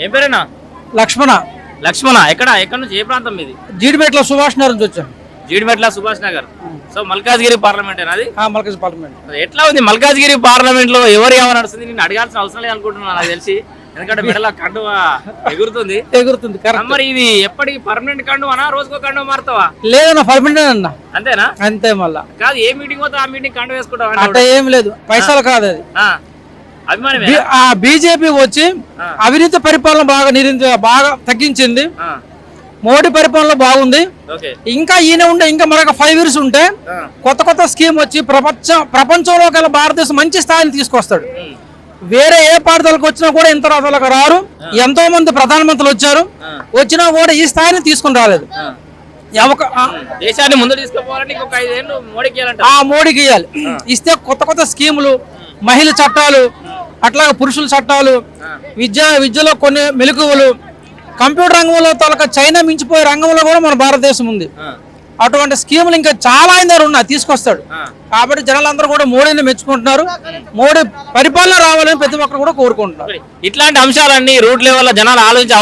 ఏం పేరేనా? లక్ష్మణ. లక్ష్మణ. ఎక్కడ? ఎక్కడ నుంచి? ఏ ప్రాంతం మీది? జీడిపేటలో సుభాష్ నగర్ నుంచి వచ్చాను. జీడిమెట్ల సుభాష్ నగర్. సో మల్కాజ్గిరి పార్లమెంట్ అది? మల్కజ్ పార్లమెంట్. ఎట్లా ఉంది మల్కాజ్గిరి పార్లమెంట్లో ఎవరు ఏమని నడుస్తుంది నేను అడగాల్సిన అవసరం లేదు అనుకుంటున్నాను నాకు తెలిసి. ఎందుకంటే మెడల కండువ ఎగురుతుంది. ఎగురుతుంది మరి ఇది ఎప్పటికి పర్మనెంట్ కండువనా? రోజుకో కండువ మారుతావా? లేదన్న పర్మనెంట్ అన్న. అంతేనా? అంతే మళ్ళా. కాదు ఏ మీటింగ్ పోతే ఆ మీటింగ్ కండువ వేసుకుంటావా? అట్ట ఏం లేదు. పైసలు కాదు అది. బీజేపీ వచ్చి. అవినీతి పరిపాలన బాగా బాగా తగ్గించింది. మోడీ పరిపాలన బాగుంది. ఇంకా ఈయన ఉండే ఇంకా మరొక ఫైవ్ ఇయర్స్ ఉంటే కొత్త కొత్త స్కీమ్ వచ్చి ప్రపంచం ప్రపంచంలో కల భారతదేశం మంచి స్థాయిని తీసుకొస్తాడు. వేరే ఏ పార్టీలకు వచ్చినా కూడా ఇంత రాతలకు రారు. ఎంతో మంది ప్రధానమంత్రులు వచ్చారు. వచ్చినా కూడా ఈ స్థాయిని తీసుకుని రాలేదు. దేశాన్ని ముందు తీసుకుపోవాలంటే ఐదేళ్ళు మోడీకి ఇవ్వాలి ఇస్తే కొత్త కొత్త స్కీములు మహిళ చట్టాలు అట్లాగే పురుషుల చట్టాలు విద్య విద్యలో కొన్ని మెలకువలు కంప్యూటర్ రంగంలో తొలక చైనా మించిపోయే రంగంలో కూడా మన భారతదేశం ఉంది. ఆ, స్కీములు ఇంకా చాలా ఆయన దగ్గర ఉన్నాయి తీసుకొస్తాడు. కాబట్టి జనాలందరూ కూడా మోడీని మెచ్చుకుంటున్నారు. మోడీ పరిపాలన రావాలని ప్రతి ఒక్కరు కూడా కోరుకుంటున్నారు. ఇట్లాంటి అంశాలన్నీ రూట్ లెవెల్ జనాలు ఆలోచించే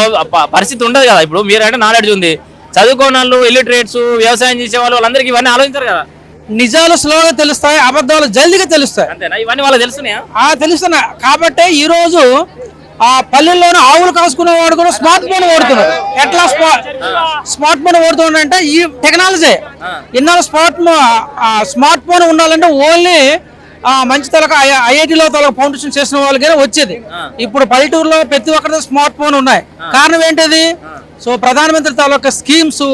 పరిస్థితి ఉండదు కదా. ఇప్పుడు మీరంటే నాలెడ్జ్ ఉంది. చదువుకోని వాళ్ళు ఇల్లిటరేట్స్ వ్యవసాయం చేసే వాళ్ళు వాళ్ళందరికీ ఇవన్నీ ఆలోచించారు కదా. నిజాలు స్లోగా తెలుస్తాయి అబద్ధాలు జల్దిగా తెలుస్తాయి. అంతేనా? ఇవన్నీ వాళ్ళకి తెలుస్తున్నాయా? ఆ కాబట్టి ఈ రోజు ఆ పల్లెల్లోనే ఆవులు కాసుకునే వాడు కూడా స్మార్ట్ ఫోన్ వాడుతున్నాడు. ఎట్లా స్మార్ట్ స్మార్ట్ ఫోన్ వాడుతున్నాడు అంటే ఈ టెక్నాలజీ. ఇన్నాళ్ళు స్మార్ట్ స్మార్ట్ ఫోన్ ఉండాలంటే ఓన్లీ మంచి తలక ఐఐటిలో తలక ఫౌండేషన్ చేసిన వాళ్ళకి వచ్చేది. ఇప్పుడు పల్లెటూరులో ప్రతి ఒక్కరి స్మార్ట్ ఫోన్ ఉన్నాయి. కారణం ఏంటిది? సో ప్రధానమంత్రి తాలూకా స్కీమ్స్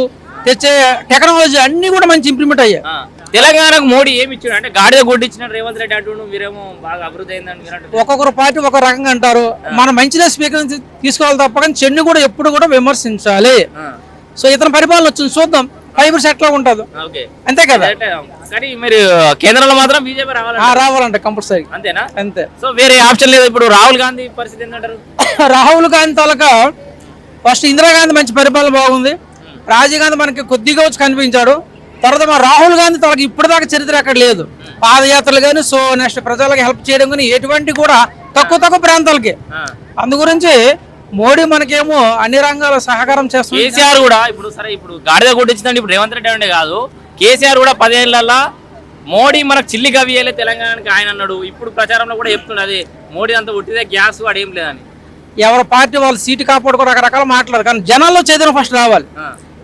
తెచ్చే టెక్నాలజీ అన్ని కూడా మంచి ఇంప్లిమెంట్ అయ్యాయి. తెలంగాణకు మోడీ ఏమి ఇచ్చాడు అంటే గాడిద గుడ్డిచ్చిన రేవంత్ రెడ్డి అంటుండు మీరేమో బాగా అభివృద్ధి అయిందని. ఒక్కొక్కరు పార్టీ ఒక రకంగా అంటారు. మన మంచిగా స్పీకర్ తీసుకోవాలి తప్ప కానీ చెడు కూడా ఎప్పుడు కూడా విమర్శించాలి. సో ఇతని పరిపాలన వచ్చింది చూద్దాం. ఫైవ్ ఇయర్స్ ఎట్లా ఉంటుందో. అంతే కదా? కానీ మీరు కేంద్రంలో మాత్రం బీజేపీ రావాలి రావాలంటే కంపల్సరీ. అంతేనా? అంతే. సో వేరే ఆప్షన్ లేదు. ఇప్పుడు రాహుల్ గాంధీ పరిస్థితి ఏంటంటారు రాహుల్ గాంధీ తాలూకా ఫస్ట్ ఇందిరాగాంధీ మంచి పరిపాలన బాగుంది. రాజీవ్ గాంధీ మనకి కొద్దిగా వచ్చి కనిపించాడు. తర్వాత మా రాహుల్ గాంధీ తనకి ఇప్పటిదాకా చరిత్ర అక్కడ లేదు. పాదయాత్రలు కానీ సో నెక్స్ట్ ప్రజలకు హెల్ప్ చేయడం కానీ ఎటువంటి కూడా తక్కువ తక్కువ ప్రాంతాలకి. అందు గురించి మోడీ మనకేమో అన్ని రంగాల సహకారం చేస్తుంది. కేసీఆర్ కూడా ఇప్పుడు సరే ఇప్పుడు గాడిద గుడ్డిచ్చిందంటే ఇప్పుడు రేవంత్ రెడ్డి కాదు. కేసీఆర్ కూడా పదేళ్ళలో మోడీ మనకు చిల్లి కవియలే తెలంగాణకి ఆయన అన్నాడు. ఇప్పుడు ప్రచారంలో కూడా చెప్తున్నాడు అది మోడీ అంతా ఉట్టిదే గ్యాస్ వాడు ఏం లేదని. ఎవరి పార్టీ వాళ్ళు సీటు కాపాడుకో రకరకాల మాట్లాడు కానీ జనాల్లో చైతన్యం ఫస్ట్ రావాలి.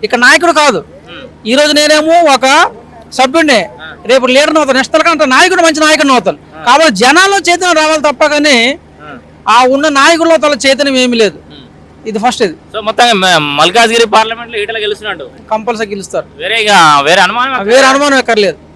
ఇక నాయకుడు కాదు. ఉమ్. ఈ రోజు నేనేమో ఒక సభ్యుడిని రేపు లీడర్ అవుతాను. నెక్స్ట్ తలకంటే నాయకుడు మంచి నాయకుడిని అవుతాను. కాబట్టి జనాల్లో చైతన్యం రావాలి తప్ప కానీ ఆ. ఉన్న నాయకుల్లో తల చైతన్యం ఏమీ లేదు. ఇది ఫస్ట్ ఇది. సో మొత్తంగా మల్కాజ్గిరి పార్లమెంట్లో ఈటల గెలుస్తున్నాడు కంపల్సరీ గెలుస్తారు. వేరే వేరే అనుమానం వేరే అనుమానం ఎక్కర్లేదు